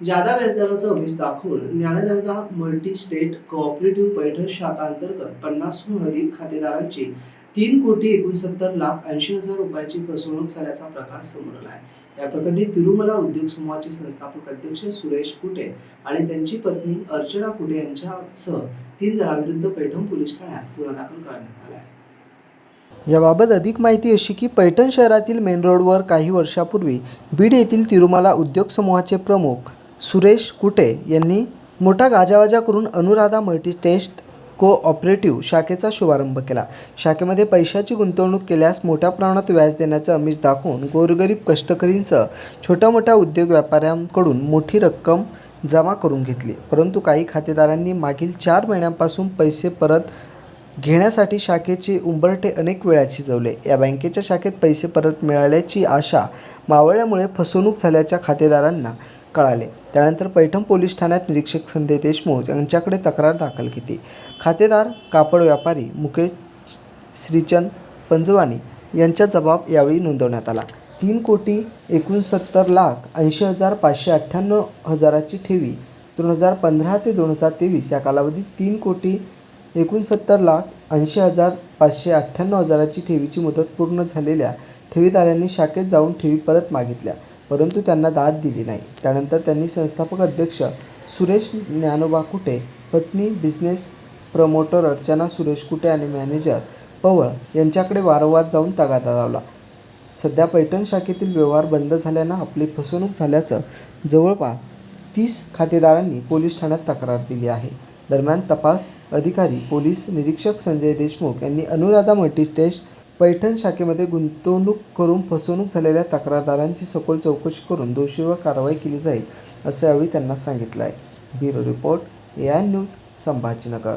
जादा व्याजदराचं अभिष दाखवून Dnyandata multi state cooperative Paithan शाखांतर्गत पन्नासहून अधिक खातेदारांची तीन कोटी एकोणसत्तर लाख ऐंशी हजार रुपयाची फसवणूक झाल्याचा प्रकार समोर आला आहे या प्रकरणी तिरुमला उद्योग समूहाचे संस्थापक अध्यक्ष सुरेश कुटे आणि त्यांची पत्नी अर्चना कुटे यांच्यासह तीन जणांविरुद्ध पैठण पोलीस ठाण्यात गुन्हा दाखल करण्यात आला आहे याबाबत अधिक माहिती अशी की पैठण शहरातील मेन रोडवर काही वर्षापूर्वी बीड येथील तिरुमाला उद्योग समूहाचे प्रमुख सुरेश कुटे यांनी मोठा गाजावाजा करून अनुराधा मल्टीटेस्ट को ऑपरेटिव्ह शाखेचा शुभारंभ केला. शाखेमध्ये पैशाची गुंतवणूक केल्यास मोठ्या प्रमाणात व्याज देण्याचं अमिष दाखवून गोरगरीब कष्टकरींसह छोट्या मोठ्या उद्योग व्यापाऱ्यांकडून मोठी रक्कम जमा करून घेतली. परंतु काही खातेदारांनी मागील चार महिन्यांपासून पैसे परत घेण्यासाठी शाखेचे उंबरठे अनेक वेळा शिजवले. या बँकेच्या शाखेत पैसे परत मिळाल्याची आशा मावळल्यामुळे फसवणूक झाल्याच्या खातेदारांना कळाले. त्यानंतर पैठण पोलीस ठाण्यात निरीक्षक संजय देशमुख यांच्याकडे तक्रार दाखल केली. खातेदार कापड व्यापारी मुकेश श्रीचंद पंजवानी यांचा जबाब यावेळी नोंदवण्यात आला. तीन कोटी एकोणसत्तर लाख ऐंशी हजार पाचशे अठ्ठ्याण्णव हजाराची ठेवी दोन हजार पंधरा ते दोन हजार तेवीस या कालावधीत तीन कोटी एकोणसत्तर लाख ऐंशी हजार पाचशे अठ्ठ्याण्णव हजाराची ठेवीची मुदत पूर्ण झालेल्या ठेवीदारांनी शाखेत जाऊन ठेवी परत मागितल्या परंतु त्यांना दाद दिली नाही. त्यानंतर त्यांनी संस्थापक अध्यक्ष सुरेश ज्ञानोबा कुटे पत्नी बिझनेस प्रमोटर अर्चना सुरेश कुटे आणि मॅनेजर पवळ यांच्याकडे वारंवार जाऊन तगादा लावला. सध्या पैठण शाखेतील व्यवहार बंद झाल्यानं आपली फसवणूक झाल्याचं जवळपास तीस खातेदारांनी पोलीस ठाण्यात तक्रार दिली आहे. दरम्यान तपास अधिकारी पोलीस निरीक्षक संजय देशमुख यांनी अनुराधा मल्टीटेस्ट पैठण शाखेमध्ये गुंतवणूक करून फसवणूक झालेल्या तक्रारदारांची सखोल चौकशी करून दोषीवर कारवाई केली जाईल असं यावेळी त्यांना सांगितलं आहे bureau report A I news Sambhajinagar.